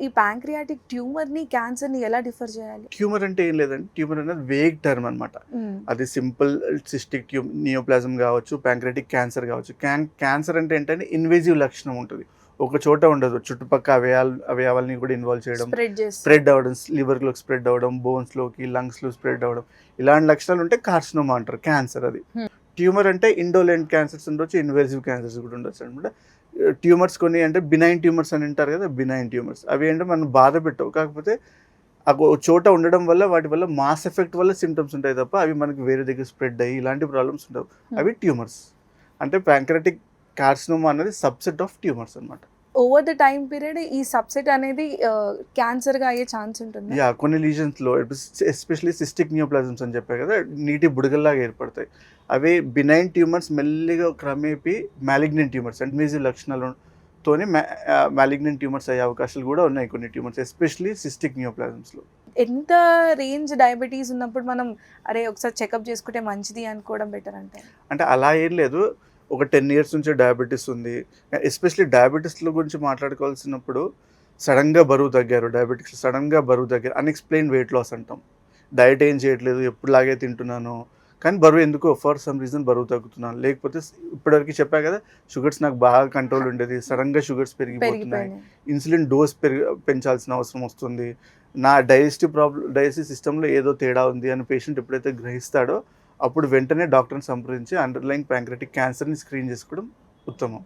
ఈ ప్యాంక్రియాటిక్ ట్యూమర్ని క్యాన్సర్ని ఎలా డిఫర్ చేయాలి? ట్యూమర్ అంటే ఏం లేదండి. ట్యూమర్ అనేది వేగ్ టర్మ్ అనమాట అది సింపుల్ సిస్టిక్ ట్యూమ్ నియోప్లాజం కావచ్చు ప్యాంక్రెటిక్ క్యాన్సర్ కావచ్చు. క్యాన్ క్యాన్సర్ అంటే ఏంటంటే ఇన్వేజివ్ లక్షణం ఉంటుంది. ఒక చోట ఉండదు. చుట్టుపక్కల అవయవాలు అవయవాల్ని కూడా ఇన్వాల్వ్ చేయడం. స్ప్రెడ్ అవ్వడం లివర్లోకి స్ప్రెడ్ అవ్వడం బోన్స్లోకి లంగ్స్లో స్ప్రెడ్ అవ్వడం. ఇలాంటి లక్షణాలు ఉంటే కార్సినోమా అంటారు. క్యాన్సర్ అది. ట్యూమర్ అంటే ఇండోలెంట్ క్యాన్సర్స్ ఉండొచ్చు ఇన్వేజివ్ క్యాన్సర్స్ కూడా ఉండొచ్చు అనమాట. ట్యూమర్స్ కొన్ని అంటే బినైన్ ట్యూమర్స్ అని అంటారు కదా బినైన్ ట్యూమర్స్ అవి అంటే మనం బాధ పెట్టవు. కాకపోతే అవి చోట ఉండడం వల్ల వాటి వల్ల మాస్ ఎఫెక్ట్ వల్ల సిమ్టమ్స్ ఉంటాయి తప్ప అవి మనకి వేరే దగ్గర స్ప్రెడ్ అయ్యి ఇలాంటి ప్రాబ్లమ్స్ ఉండవు. అవి ట్యూమర్స్ అంటే ప్యాంక్రటిక్ కార్సినోమా అనేది సబ్సెట్ ఆఫ్ ట్యూమర్స్ అనమాట. ఓవర్ ద టైం పీరియడ్ ఈ సబ్సెట్ అనేది క్యాన్సర్గా అయ్యే ఛాన్స్ ఉంటుంది. యా కొన్ని లీజన్స్లో ఎస్పెషలీ సిస్టిక్ నియోప్లాజమ్స్ అని చెప్పాయి కదా నీటి బుడగల్లాగా ఏర్పడతాయి. అవి బినైన్ ట్యూమర్స్ మెల్లిగా క్రమేపీ మ్యాలిగ్నెంట్ ట్యూమర్స్ అంటే మీజీ లక్షణాలతోనే మ్యాలిగ్నెంట్ ట్యూమర్స్ అయ్యే అవకాశాలు కూడా ఉన్నాయి కొన్ని ట్యూమర్స్ ఎస్పెషలీ సిస్టిక్ నియోప్లాజమ్స్లో ఎంత రేంజ్ డయాబెటీస్ ఉన్నప్పుడు మనం అరే ఒకసారి చెకప్ చేసుకుంటే మంచిది అనుకోవడం బెటర్ అంటే అంటే అలా ఏం లేదు. ఒక టెన్ ఇయర్స్ నుంచి డయాబెటీస్ ఉంది. ఎస్పెషలీ డయాబెటీస్ల గురించి మాట్లాడుకోవాల్సినప్పుడు సడన్గా బరువు తగ్గారు డయాబెటిక్స్ సడన్గా బరువు తగ్గారు అన్ఎక్స్ప్లెయిన్ వెయిట్ లాస్ అంటాం. డైట్ ఏం చేయట్లేదు ఎప్పుడులాగే తింటున్నాను కానీ బరువు ఎందుకో ఫర్ సమ్ రీజన్ బరువు తగ్గుతున్నాను. లేకపోతే ఇప్పటివరకు చెప్పా కదా షుగర్స్ నాకు బాగా కంట్రోల్ ఉండేది సడన్గా షుగర్స్ పెరిగిపోతున్నాయి ఇన్సులిన్ డోస్ పెరిగి పెంచాల్సిన అవసరం వస్తుంది. నా డైజెస్టివ్ ప్రాబ్లం డైజెస్టివ్ సిస్టంలో ఏదో తేడా ఉంది అని పేషెంట్ ఎప్పుడైతే గ్రహిస్తాడో అప్పుడు వెంటనే డాక్టర్ని సంప్రదించి అండర్లైన్ ప్యాంక్రటిక్ క్యాన్సర్ని స్క్రీన్ చేసుకోవడం ఉత్తమం.